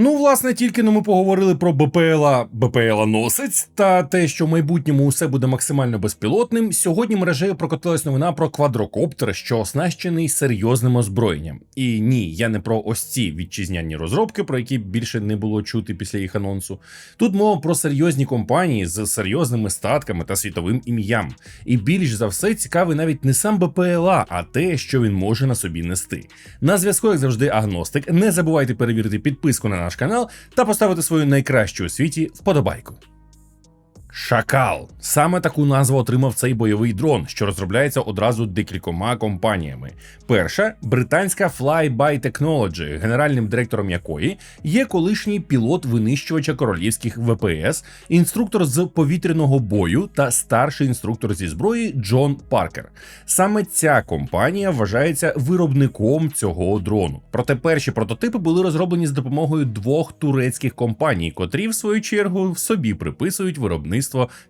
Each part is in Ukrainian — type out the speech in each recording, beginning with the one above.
Ну, власне, тільки но ми поговорили про БПЛА БПЛА носець та те, що в майбутньому усе буде максимально безпілотним. Сьогодні мережею прокотилась новина про квадрокоптер, що оснащений серйозним озброєнням. І ні, я не про ось ці вітчизняні розробки, про які більше не було чути після їх анонсу. Тут мова про серйозні компанії з серйозними статками та світовим ім'ям. І більш за все цікавий навіть не сам БПЛА, а те, що він може на собі нести. На зв'язку, як завжди, агностик. Не забувайте перевірити підписку на наш канал та поставити свою найкращу у світі вподобайку. Шакал саме таку назву отримав цей бойовий дрон, що розробляється одразу декількома компаніями. Перша британська Fly by Technology, генеральним директором якої є колишній пілот винищувача королівських ВПС, інструктор з повітряного бою та старший інструктор зі зброї Джон Паркер. Саме ця компанія вважається виробником цього дрону. Проте перші прототипи були розроблені з допомогою двох турецьких компаній, котрі в свою чергу в собі приписують виробництво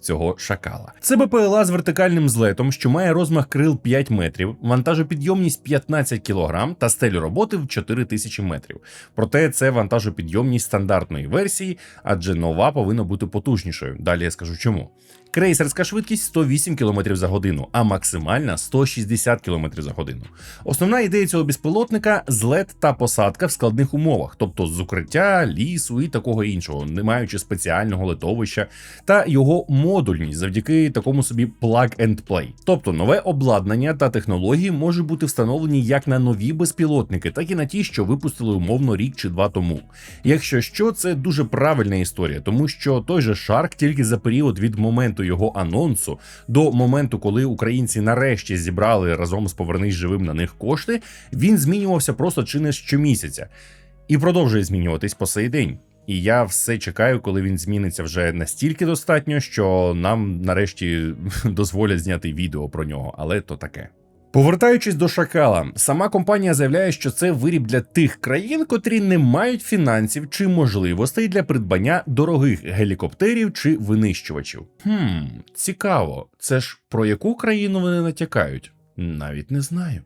цього шакала. Це БПЛА з вертикальним злетом, що має розмах крил 5 метрів, вантажопідйомність 15 кг та стелю роботи в 4000 метрів. Проте це вантажопідйомність стандартної версії, адже нова повинна бути потужнішою. Далі я скажу чому. Крейсерська швидкість 108 км за годину, а максимальна 160 км за годину. Основна ідея цього безпілотника злет та посадка в складних умовах, тобто з укриття, лісу і такого іншого, не маючи спеціального литовища, та його модульність завдяки такому собі plug and play. Тобто нове обладнання та технології можуть бути встановлені як на нові безпілотники, так і на ті, що випустили умовно рік чи два тому. Якщо що, це дуже правильна історія, тому що той же Shark тільки за період від моменту його анонсу до моменту, коли українці нарешті зібрали разом з повернись живим на них кошти, він змінювався просто чи не щомісяця і продовжує змінюватись по сей день. І я все чекаю, коли він зміниться вже настільки достатньо, що нам нарешті дозволять зняти відео про нього, але то таке. Повертаючись до шакала, сама компанія заявляє, що це виріб для тих країн, котрі не мають фінансів чи можливостей для придбання дорогих гелікоптерів чи винищувачів. Хм, цікаво, це ж про яку країну вони натякають? Навіть не знаю.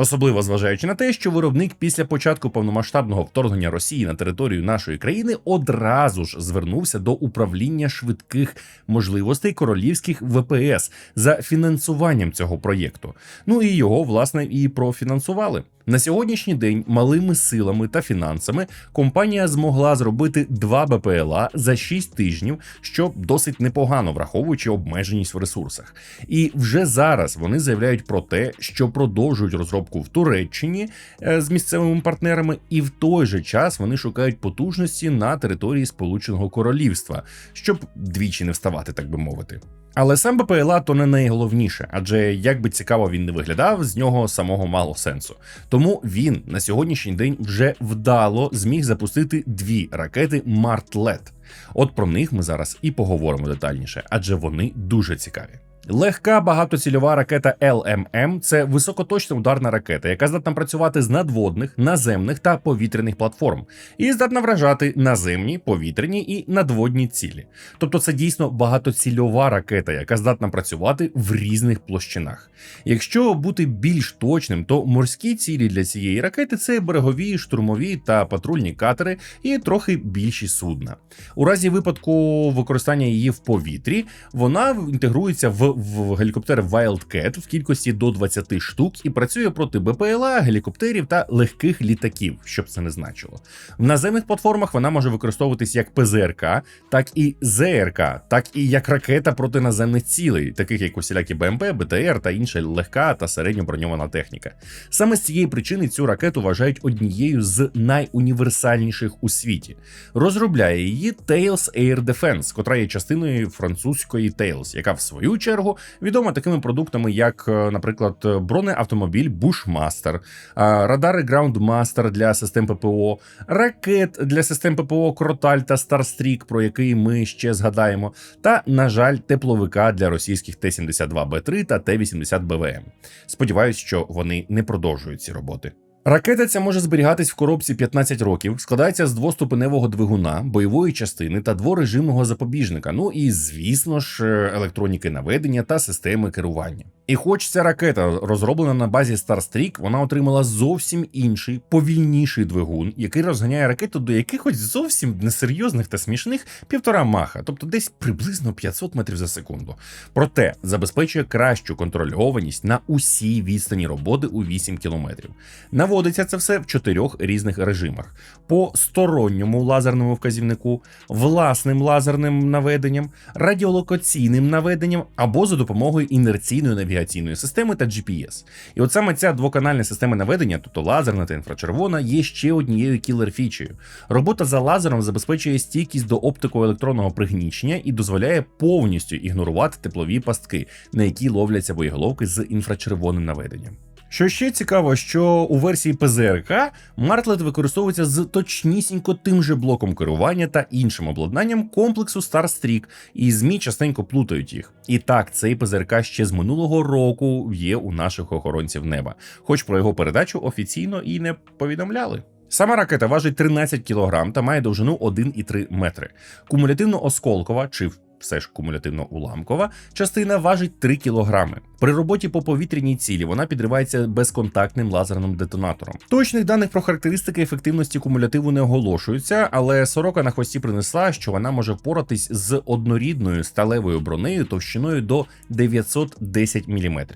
Особливо зважаючи на те, що виробник після початку повномасштабного вторгнення Росії на територію нашої країни одразу ж звернувся до управління швидких можливостей королівських ВПС за фінансуванням цього проєкту. Ну і його власне і профінансували. На сьогоднішній день малими силами та фінансами компанія змогла зробити два БПЛА за 6 тижнів, що досить непогано враховуючи обмеженість в ресурсах. І вже зараз вони заявляють про те, що продовжують розробку в Туреччині е, з місцевими партнерами, і в той же час вони шукають потужності на території Сполученого Королівства, щоб двічі не вставати, так би мовити. Але сам БПЛА то не найголовніше, адже як би цікаво він не виглядав, з нього самого мало сенсу. Тому він на сьогоднішній день вже вдало зміг запустити дві ракети Мартлет. От про них ми зараз і поговоримо детальніше, адже вони дуже цікаві. Легка багатоцільова ракета LMM – це високоточна ударна ракета, яка здатна працювати з надводних, наземних та повітряних платформ, і здатна вражати наземні, повітряні і надводні цілі. Тобто це дійсно багатоцільова ракета, яка здатна працювати в різних площинах. Якщо бути більш точним, то морські цілі для цієї ракети це берегові, штурмові та патрульні катери і трохи більші судна. У разі випадку використання її в повітрі, вона інтегрується в в гелікоптер Wildcat в кількості до 20 штук і працює проти БПЛА, гелікоптерів та легких літаків, щоб це не значило. В наземних платформах вона може використовуватись як ПЗРК, так і ЗРК, так і як ракета проти наземних цілей, таких як усілякі БМП, БТР та інша легка та середньо броньована техніка. Саме з цієї причини цю ракету вважають однією з найуніверсальніших у світі. Розробляє її Tails Air Defense, котра є частиною французької Tails, яка в свою чергу чергу відома такими продуктами, як, е, наприклад, бронеавтомобіль Bushmaster, радари Groundmaster для систем ППО, ракет для систем ППО Кроталь та Starstreak, про який ми ще згадаємо, та, на жаль, тепловика для російських Т-72Б3 та Т-80БВМ. Сподіваюсь, що вони не продовжують ці роботи. Ракета ця може зберігатись в коробці 15 років, складається з двоступеневого двигуна, бойової частини та дворежимного запобіжника. Ну і звісно ж, електроніки наведення та системи керування. І хоч ця ракета розроблена на базі Starstreak, вона отримала зовсім інший, повільніший двигун, який розганяє ракету до якихось зовсім несерйозних та смішних півтора маха, тобто десь приблизно 500 метрів за секунду. Проте забезпечує кращу контрольованість на усій відстані роботи у 8 кілометрів. Наводиться це все в чотирьох різних режимах: по сторонньому лазерному вказівнику, власним лазерним наведенням, радіолокаційним наведенням або за допомогою інерційної навігаційної системи та GPS. І от саме ця двоканальна система наведення, тобто лазерна та інфрачервона, є ще однією кілер-фічею. Робота за лазером забезпечує стійкість до оптико-електронного пригнічення і дозволяє повністю ігнорувати теплові пастки, на які ловляться боєголовки з інфрачервоним наведенням. Що ще цікаво, що у версії ПЗРК Мартлет використовується з точнісінько тим же блоком керування та іншим обладнанням комплексу Starstreak, і ЗМІ частенько плутають їх. І так, цей ПЗРК ще з минулого року є у наших охоронців неба, хоч про його передачу офіційно і не повідомляли. Сама ракета важить 13 кг та має довжину 1,3 метри. Кумулятивно-осколкова чи все ж кумулятивно-уламкова частина важить 3 кг. При роботі по повітряній цілі вона підривається безконтактним лазерним детонатором. Точних даних про характеристики ефективності кумулятиву не оголошуються, але сорока на хвості принесла, що вона може впоратись з однорідною сталевою бронею товщиною до 910 мм.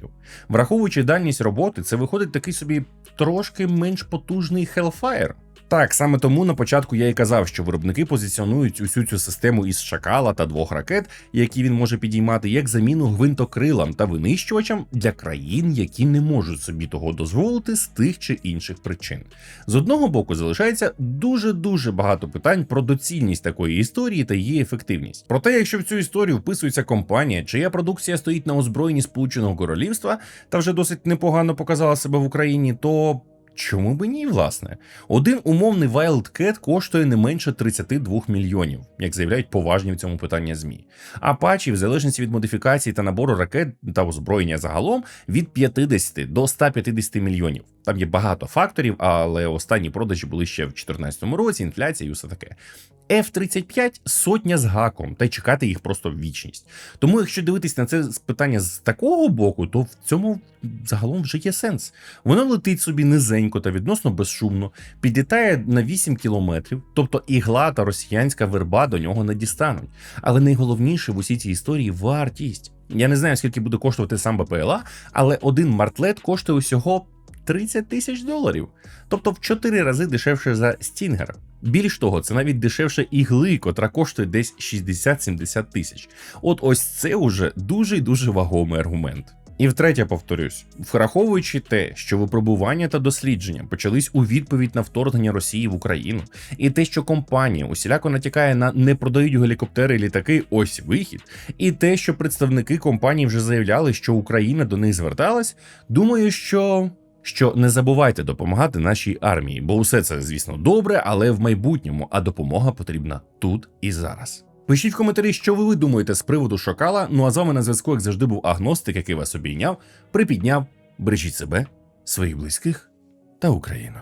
Враховуючи дальність роботи, це виходить такий собі трошки менш потужний Hellfire. Так, саме тому на початку я і казав, що виробники позиціонують усю цю систему із шакала та двох ракет, які він може підіймати, як заміну гвинтокрилам та винищувачам для країн, які не можуть собі того дозволити з тих чи інших причин. З одного боку, залишається дуже дуже багато питань про доцільність такої історії та її ефективність. Проте, якщо в цю історію вписується компанія, чия продукція стоїть на озброєнні Сполученого Королівства та вже досить непогано показала себе в Україні, то. Чому би ні, власне? Один умовний Wildcat коштує не менше 32 мільйонів, як заявляють поважні в цьому питанні ЗМІ. А патчі, в залежності від модифікації та набору ракет та озброєння загалом, від 50 до 150 мільйонів. Там є багато факторів, але останні продажі були ще в 2014 році, інфляція і все таке. F-35 сотня з гаком, та й чекати їх просто в вічність. Тому, якщо дивитись на це питання з такого боку, то в цьому загалом вже є сенс. Воно летить собі низенько та відносно безшумно, підлітає на 8 кілометрів, тобто ігла та росіянська верба до нього не дістануть. Але найголовніше в усій цій історії вартість. Я не знаю, скільки буде коштувати сам БПЛА, але один мартлет коштує усього 30 тисяч доларів, тобто в 4 рази дешевше за Стінгер. Більш того, це навіть дешевше ігли, котра коштує десь 60-70 тисяч. От ось це уже дуже й дуже вагомий аргумент. І втретє повторюсь, враховуючи те, що випробування та дослідження почались у відповідь на вторгнення Росії в Україну, і те, що компанія усіляко натякає на не продають гелікоптери і літаки, ось вихід, і те, що представники компанії вже заявляли, що Україна до них зверталась, думаю, що що не забувайте допомагати нашій армії, бо усе це, звісно, добре, але в майбутньому, а допомога потрібна тут і зараз. Пишіть в коментарі, що ви думаєте з приводу шокала. Ну а з вами на зв'язку, як завжди, був агностик, який вас обійняв, припідняв. Бережіть себе, своїх близьких та Україну.